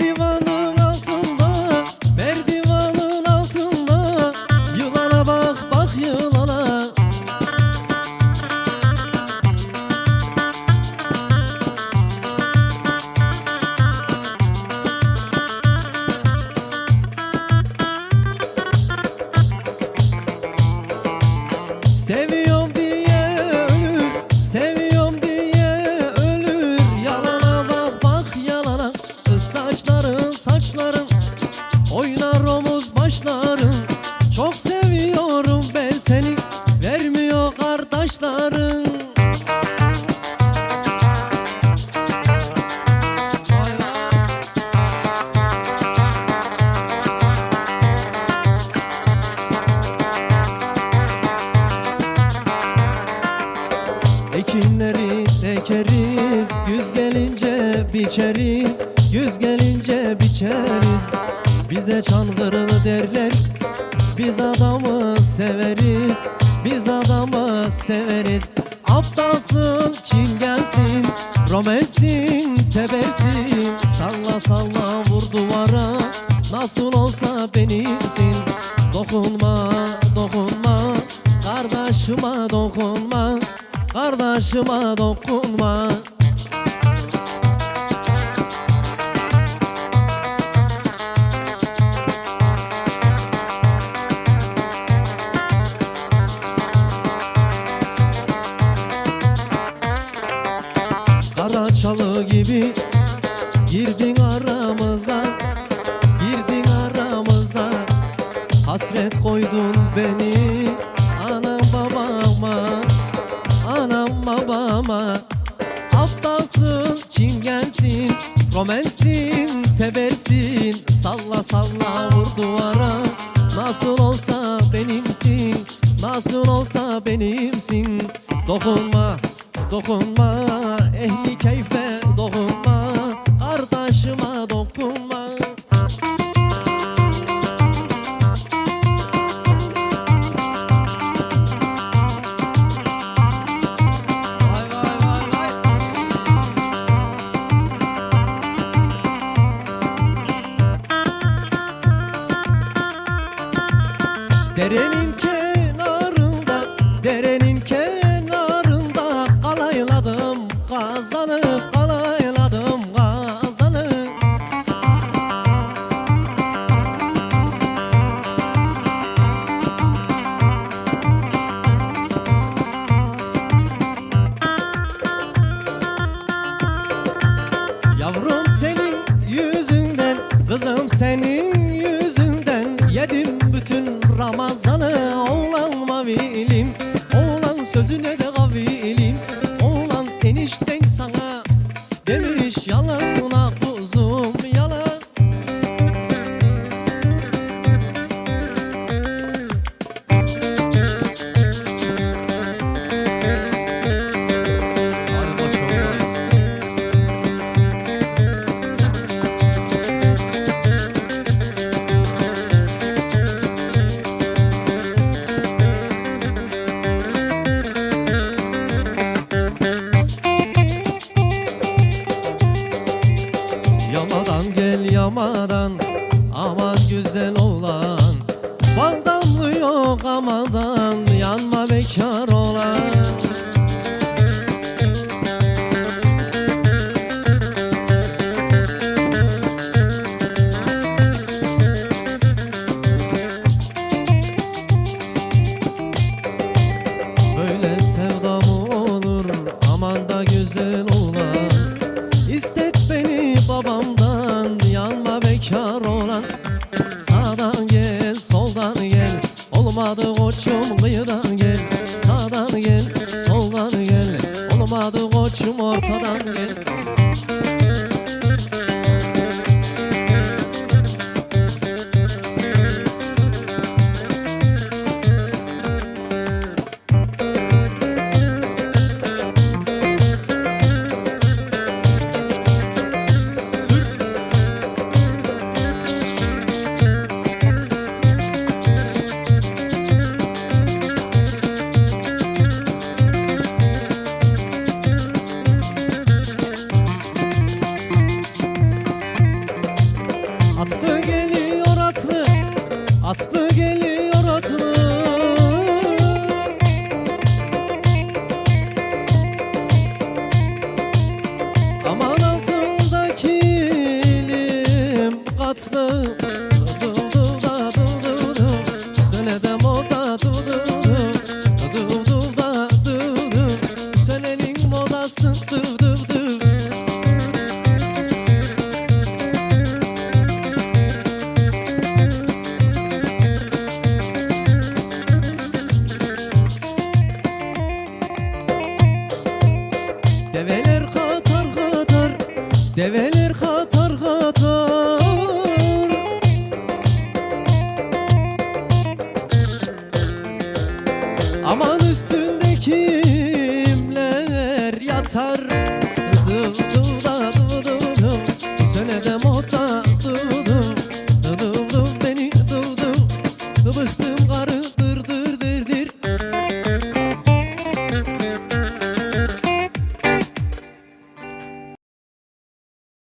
দিবানা ekeriz Güz gelince biçeriz. Güz gelince biçeriz. Bize çangırlı derler. Biz adamı severiz. Biz adamı severiz. Aptalsın çingensin Romensin tebersin Salla salla vur duvara. Nasıl olsa benimsin. Dokunma dokunma. Kardeşime dokunma Kardeşime dokunma. Kara çalı gibi girdin aramıza Girdin aramıza. Hasret koydun beni babama Aptalsın çingensin Romensin tebersin Salla salla vur duvara Nasıl olsa benimsin Nasıl olsa benimsin. Dokunma dokunma Ehli keyfe dokunma Derenin sözüne de Yamadan gel yamadan aman güzel oğlan Baldan mı yok amadan yanma bekar kıyıdan gel Sağdan gel soldan gel. Olmadı koçum ortadan gel Saman altında kilim katlı Develer katar katar. Aman üstünde kimler yatar